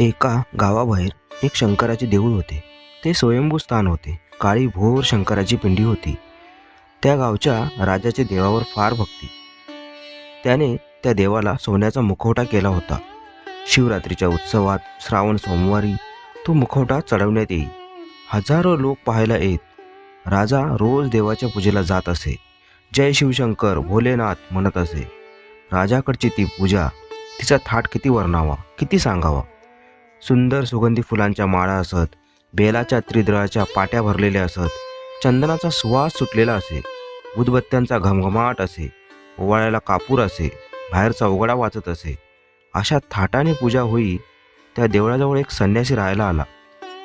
एका गावाबाहेर एक शंकराचे देऊळ होते. ते स्वयंभू स्थान होते. काळी भोर शंकराची पिंडी होती. त्या गावच्या राजाचे देवावर फार भक्ती. त्याने त्या देवाला सोन्याचा मुखवटा केला होता. शिवरात्रीच्या उत्सवात श्रावण सोमवारी तो मुखवटा चढवण्यात येई हजारो लोक पाहायला येत. राजा रोज देवाच्या पूजेला जात असे. जय शिवशंकर भोलेनाथ म्हणत असे. राजाकडची ती पूजा तिचा थाट किती वर्णावा किती सांगावा. सुंदर सुगंधी फुलांच्या माळा असत बेलाच्या त्रिदळाच्या पाट्या भरलेल्या असत चंदनाचा सुवास सुटलेला असे उदबत्त्यांचा घमघमाट असे ओवाळ्याला कापूर असे बाहेरचा उघडा वाचत असे. अशा थाटाने पूजा होई त्या देवळाजवळ एक संन्यासी राहायला आला.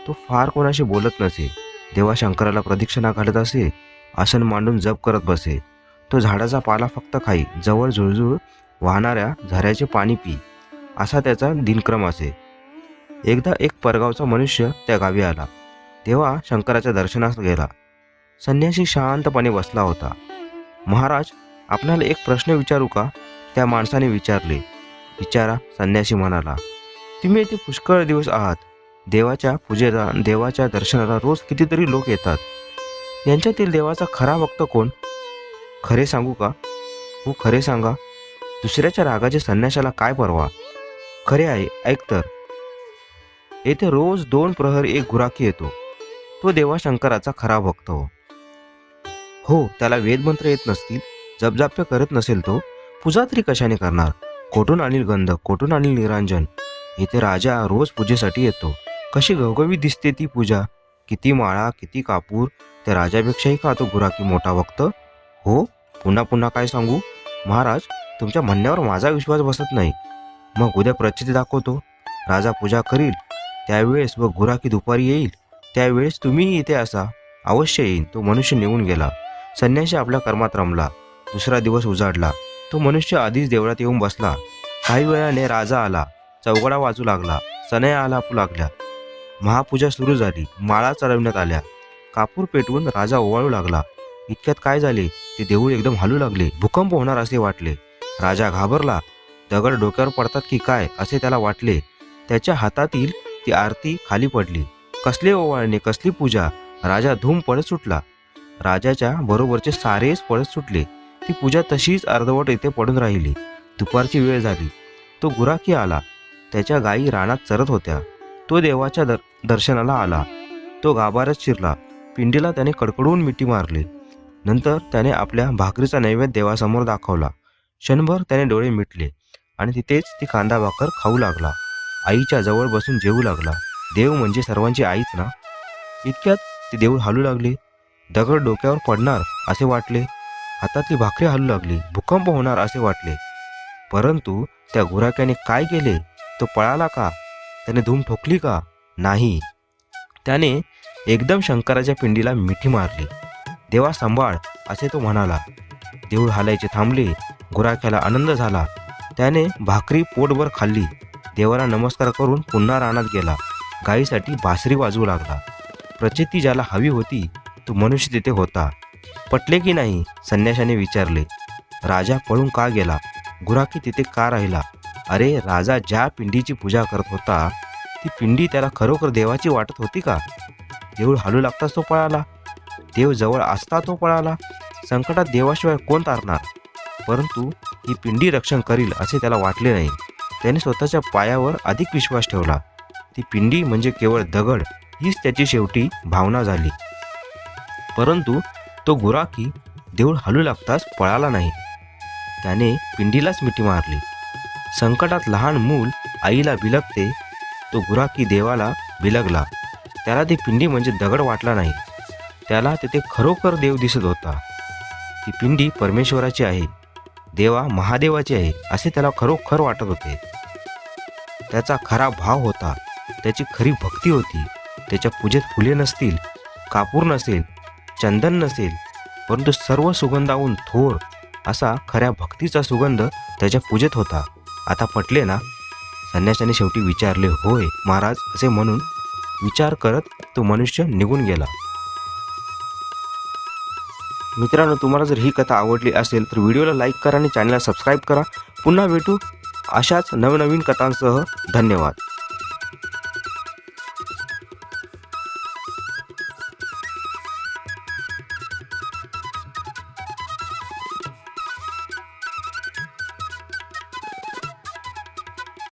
तो फार कोणाशी बोलत नसे देवा शंकराला प्रदक्षिणा घालत असे आसन मांडून जप करत बसे. तो झाडाचा पाला फक्त खाई जवळ झुळझुळ वाहणाऱ्या झऱ्याचे पाणी पी. असा त्याचा दिनक्रम असे. एकदा एक परगावचा मनुष्य त्या गावी आला. तेव्हा शंकराच्या दर्शनास गेला. संन्यासी शांतपणे बसला होता. महाराज आपणाला एक प्रश्न विचारू का? त्या माणसाने विचारले. विचारा संन्यासी म्हणाला. तुम्ही येथे पुष्कळ दिवस आहात. देवाच्या पूजेला देवाच्या दर्शनाला रोज कितीतरी लोक येतात. यांच्यातील देवाचा खरा भक्त कोण? खरे सांगू का? हो खरे सांगा. दुसऱ्याच्या रागाचे संन्याशाला काय परवा? खरे आहे ऐक तर. येथे रोज दोन प्रहर एक गुराखी येतो. तो देवा शंकराचा खरा भक्त हो. हो त्याला वेदमंत्र येत नसतील जपजाप्य करत नसेल तो पूजा तरी कशाने करणार? कोठून आणील गंध? कोठून आणील निरांजन? येथे राजा रोज पूजेसाठी येतो. कशी गवगवी दिसते ती पूजा? किती माळा किती कापूर? त्या राजापेक्षाही का तो गुराखी मोठा भक्त? हो पुन्हा पुन्हा काय सांगू? महाराज तुमच्या म्हणण्यावर माझा विश्वास बसत नाही. मग उद्या प्रचिती दाखवतो. राजा पूजा करील त्यावेळेस व गुराखी दुपारी येईल त्यावेळेस तुम्ही इथे असा. अवश्य येईन. तो मनुष्य निघून गेला. संन्याशी आपल्या कर्मात रमला. दुसरा दिवस उजाडला. तो मनुष्य आधीच देवळात येऊन बसला. काही वेळाने राजा आला. चौघडा वाजू लागला. सनया आलापू लागल्या. महापूजा सुरू झाली. माळा चढवण्यात आल्या. कापूर पेटवून राजा ओवाळू लागला. इतक्यात काय झाले? ते देऊळ एकदम हलू लागले. भूकंप होणार असे वाटले. राजा घाबरला. दगड डोक्यावर पडतात की काय असे त्याला वाटले. त्याच्या हातातील ती आरती खाली पडली. कसले ओवाळणे कसली पूजा? राजा धूम पळत सुटला. राजाच्या बरोबरचे सारेच पळत सुटले. ती पूजा तशीच अर्धवट येथे पडून राहिली. दुपारची वेळ झाली. तो गुराखी आला. त्याच्या गायी रानात चरत होत्या. तो देवाच्या दर दर्शनाला आला. तो गाभाऱ्यात शिरला. पिंडीला त्याने कडकडून मिठी मारली. नंतर त्याने आपल्या भाकरीचा नैवेद्य देवासमोर दाखवला. क्षणभर त्याने डोळे मिटले आणि तिथेच ती कांदा भाकर खाऊ लागला. आईच्या जवळ बसून जेवू लागला. देव म्हणजे सर्वांची आईच ना? इतक्यात ते देऊळ हलू लागले. दगड डोक्यावर पडणार असे वाटले. हातातली भाकरी हलू लागली. भूकंप होणार असे वाटले. परंतु त्या गुराख्याने काय केले? तो पळाला का? त्याने धूम ठोकली का? नाही. त्याने एकदम शंकराच्या पिंडीला मिठी मारली. देवा सांभाळ असे तो म्हणाला. देऊळ हालायचे थांबले. गुराख्याला आनंद झाला. त्याने भाकरी पोटभर खाल्ली. देवाला नमस्कार करून पुन्हा रानात गेला. गायीसाठी बासरी वाजवू लागला. प्रचिती ज्याला हवी होती तो मनुष्य तिथे होता. पटले की नाही? संन्याशाने विचारले. राजा पळून का गेला? गुराखी तिथे का राहिला? अरे राजा ज्या पिंडीची पूजा करत होता ती पिंडी त्याला खरोखर देवाची वाटत होती का? देऊळ हलू लागताच तो पळाला. देव जवळ असता तो पळाला. संकटात देवाशिवाय कोण तारणार? परंतु ही पिंडी रक्षण करील असे त्याला वाटले नाही. त्याने स्वतःच्या पायावर अधिक विश्वास ठेवला. ती पिंडी म्हणजे केवळ दगड हीच त्याची शेवटी भावना झाली. परंतु तो गुराखी देऊळ हलू लागताच पळाला नाही. त्याने पिंडीलाच मिठी मारली. संकटात लहान मूल आईला बिलगते तो गुराखी देवाला बिलगला. त्याला ती पिंडी म्हणजे दगड वाटला नाही. त्याला तिथे खरोखर देव दिसत होता. ती पिंडी परमेश्वराची आहे देवा महादेवाची आहे असे त्याला खरोखर वाटत होते. त्याचा खरा भाव होता. त्याची खरी भक्ती होती. त्याच्या पूजेत फुले नसतील कापूर नसेल चंदन नसेल परंतु सर्व सुगंधाहून थोर असा खऱ्या भक्तीचा सुगंध त्याच्या पूजेत होता. आता पटले ना? संन्याशाने शेवटी विचारले होय महाराज असे म्हणून विचार करत तो मनुष्य निघून गेला. मित्रांनो तुम्हाला जर ही कथा आवडली असेल तर व्हिडिओला लाईक करा आणि चॅनलला सबस्क्राईब करा. पुन्हा भेटू. अशाच नवनवीन कथांसह धन्यवाद.